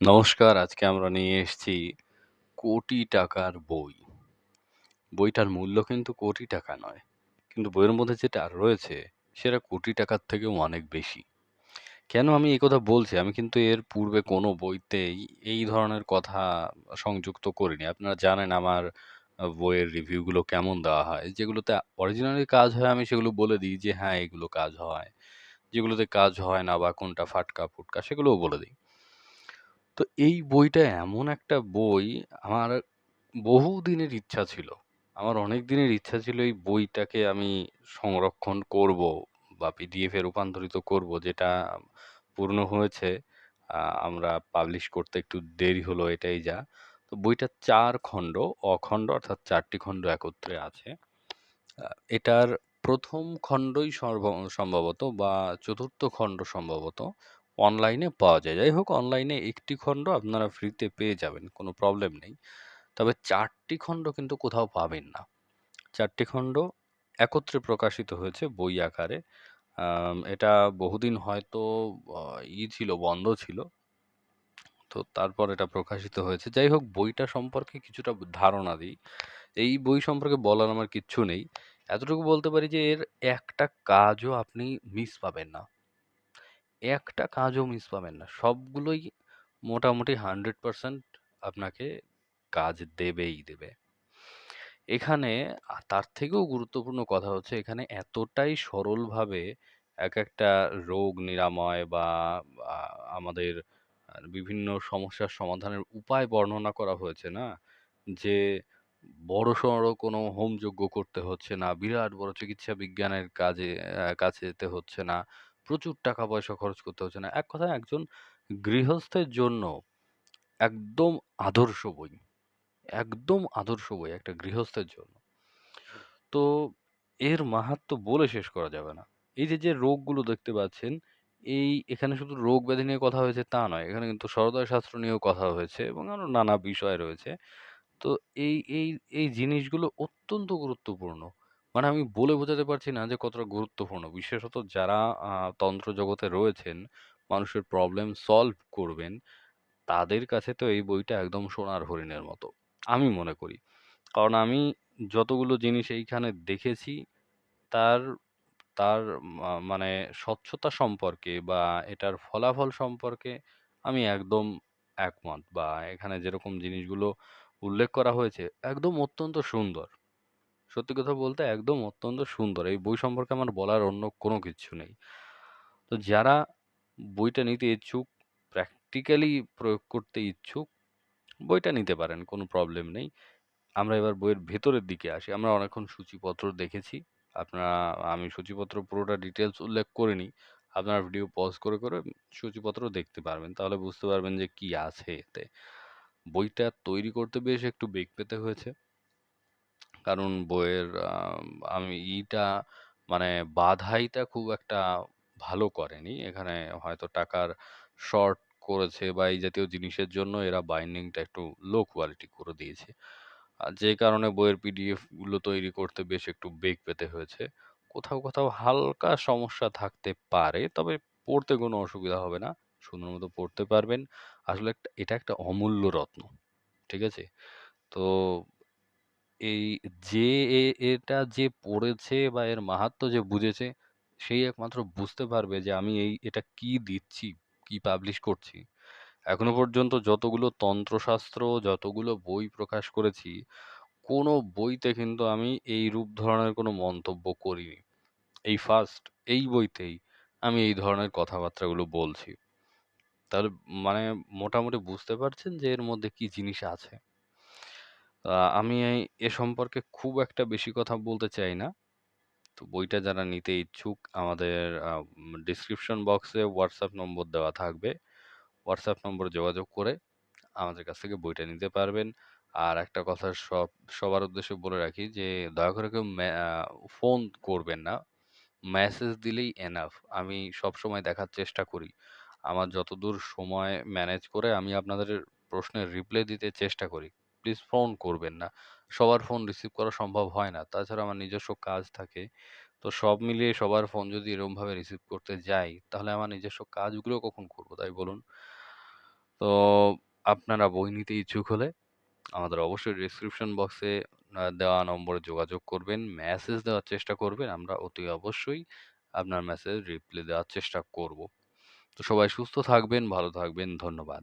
নমস্কার। আজকে আমরা নিয়ে এসেছি কোটি টাকার বই। বইটার মূল্য কিন্তু কোটি টাকা নয়। কিন্তু বইয়ের মধ্যে যেটা রয়েছে সেটা কোটি টাকার থেকেও অনেক বেশি। কেন আমি এই কথা বলছি? আমি কিন্তু এর পূর্বে কোনো বইতেই এই ধরনের কথা সংযুক্ত করিনি। আপনারা জানেন আমার বইয়ের রিভিউগুলো কেমন দেওয়া হয়। যেগুলোতে অরিজিনালি কাজ হয় আমি সেগুলো বলে দিই যে হ্যাঁ, এগুলো কাজ হয়। যেগুলোতে কাজ হয় না বা কোনটা ফাটকা-ফুটকা সেগুলোও বলে দিই। তো এই বইটা এমন একটা বই আমার বহুদিনের ইচ্ছা ছিল। আমার অনেক দিনের ইচ্ছা ছিল এই বইটাকে আমি সংরক্ষণ করব বা পিডিএফ এ রূপান্তরিত করব যেটা পূর্ণ হয়েছে। আমরা পাবলিশ করতে একটু দেরি হলো এটাই যা। তো বইটা ৪ খণ্ড, অখণ্ড অর্থাৎ ৪ টি খণ্ড একত্রে আছে। এটার ১ম খণ্ডই সম্ভবত বা চতুর্থ খণ্ড সম্ভবত অনলাইনে পাওয়া যায়। যাই হোক, অনলাইনে একটি খণ্ড আপনারা ফ্রিতে পেয়ে যাবেন। কোনো প্রবলেম নেই। তবে ৪ টি খণ্ড কিন্তু কোথাও পাবেন না। ৪ টি খণ্ড একত্রে প্রকাশিত হয়েছে বই আকারে। এটা বহুদিন হয়তো ই ছিল, বন্ধ ছিল। তো তারপর এটা প্রকাশিত হয়েছে। যাই হোক, বইটা সম্পর্কে কিছুটা ধারণা দিই। এই বই সম্পর্কে বলার আমার কিচ্ছু নেই। এতটুকু বলতে পারি যে, এর একটা কাজও আপনি মিস পাবেন না। একটা কাজও মিস পাবেন না। সবগুলোই মোটামুটি 100% আপনাকে কাজ দেবেই দেবে। এখানে তার থেকেও গুরুত্বপূর্ণ কথা হচ্ছে এখানে এতটাই সরলভাবে একেকটা রোগ নিরাময় বা আমাদের বিভিন্ন সমস্যার সমাধানের উপায় বর্ণনা করা হয়েছে না? যে বড়সড় কোনো হোমযজ্ঞ করতে হচ্ছে না, বিরাট বড় চিকিৎসা বিজ্ঞানের কাজে কাছে যেতে হচ্ছে না, প্রচুর টাকা-পয়সা খরচ করতে হচ্ছে না। এক কথায় একজন গৃহস্থের জন্য একদম আদর্শ বই। একদম আদর্শ বই একটা গৃহস্থের জন্য। তো এর মাহাত্ম্য বলে শেষ করা যাবে না। এই যে, যে রোগগুলো দেখতে পাচ্ছেন, এই এখানে শুধু রোগ-ব্যাধি নিয়ে কথা হয়েছে তা নয়। এখানে কিন্তু সরোদয় শাস্ত্র নিয়েও কথা হয়েছে এবং আরও নানা বিষয় রয়েছে। তো এই এই এই জিনিসগুলো অত্যন্ত গুরুত্বপূর্ণ। মানে আমি বলে বোঝাতে পারছি না যে কতটা গুরুত্বপূর্ণ। বিশেষত যারা তন্ত্র জগতে রয়েছেন, মানুষের প্রবলেম সলভ করবেন, তাদের কাছে তো এই বইটা একদম সোনার হরিণের মতো। আমি মনে করি। কারণ আমি যতগুলো জিনিস এইখানে দেখেছি, তার তার মানে স্বচ্ছতা সম্পর্কে বা এটার ফলাফল সম্পর্কে আমি একদম একমত বা এখানে যেরকম জিনিসগুলো উল্লেখ করা হয়েছে, একদম অত্যন্ত সুন্দর। সত্যি কথা বলতে একদম অত্যন্ত সুন্দর। এই বই সম্পর্কে আমার বলার অন্য কোনো কিচ্ছু নেই। তো যারা বইটা নিতে ইচ্ছুক, প্র্যাকটিক্যালি প্রয়োগ করতে ইচ্ছুক, বইটা নিতে পারেন। কোনো প্রবলেম নেই। আমরা এবার বইয়ের ভেতরের দিকে আসি। আমরা অনেকক্ষণ সূচিপত্র দেখেছি। আপনারা আমি সূচিপত্র পুরোটা ডিটেইলস উল্লেখ করিনি। আপনারা ভিডিও পজ করে, করে সূচিপত্র দেখতে পারবেন। তাহলে বুঝতে পারবেন যে কি আছে এতে। বইটা তৈরি করতে বেশ একটু বেগ পেতে হয়েছে। কারণ বইয়ের আমি ইটা মানে বাঁধাইটা খুব একটা ভালো করেনি। এখানে হয়তো টাকার শর্ট করেছে বা এই জাতীয় জিনিসের জন্য এরা বাইন্ডিংটা একটু লো কোয়ালিটি করে দিয়েছে। যে কারণে বইয়ের পিডিএফগুলো তৈরি করতে বেশ একটু বেগ পেতে হয়েছে। কোথাও, কোথাও হালকা সমস্যা থাকতে পারে। তবে পড়তে কোনো অসুবিধা হবে না। সুন্দর মতো পড়তে পারবেন। আসলে একটা এটা একটা অমূল্য রত্ন। ঠিক আছে? তো এই যে এ এটা যে পড়েছে বা এর মাহাত্ম্য যে বুঝেছে, সেই একমাত্র বুঝতে পারবে যে আমি এই এটা কি দিচ্ছি, কি পাবলিশ করছি। এখনও পর্যন্ত যতগুলো তন্ত্রশাস্ত্র, যতগুলো বই প্রকাশ করেছি, কোনো বইতে কিন্তু আমি এইরূপ ধরনের কোনো মন্তব্য করিনি। এই ফার্স্ট এই বইতেই আমি এই ধরনের কথাবার্তাগুলো বলছি। তাহলে মানে মোটামুটি বুঝতে পারছেন যে এর মধ্যে কি জিনিস আছে। আমি এই এ সম্পর্কে খুব একটা বেশি কথা বলতে চাই না। তো বইটা যারা নিতে ইচ্ছুক, আমাদের ডেসক্রিপশন বক্সে WhatsApp নম্বর দেওয়া থাকবে। WhatsApp নম্বরে যোগাযোগ করে আমাদের কাছ থেকে বইটা নিতে পারবেন। আর একটা কথা সব, সবার উদ্দেশ্যে বলে রাখি যে, দয়া করে কেউ ফোন করবেন না। মেসেজ দিলেই এনাফ। আমি সবসময় দেখার চেষ্টা করি। আমার যতদূর সময় ম্যানেজ করে আমি আপনাদের প্রশ্নের রিপ্লাই দিতে চেষ্টা করি। প্লিজ ফোন করবেন না। সবার ফোন রিসিভ করা সম্ভব হয় না। তাছাড়া আমার নিজস্ব কাজ থাকে। তো সব মিলিয়ে সবার ফোন যদি এরকমভাবে রিসিভ করতে যাই, তাহলে আমার নিজস্ব কাজগুলো কখন করব তাই বলুন? তো আপনারা বই নিতে ইচ্ছুক হলে আমাদের অবশ্যই ডেসক্রিপশন বক্সে দেওয়া নম্বরে যোগাযোগ করবেন। মেসেজ দেওয়ার চেষ্টা করবেন। আমরা অতি অবশ্যই আপনার মেসেজ রিপ্লাই দেওয়ার চেষ্টা করব। তো সবাই সুস্থ থাকবেন, ভালো থাকবেন। ধন্যবাদ।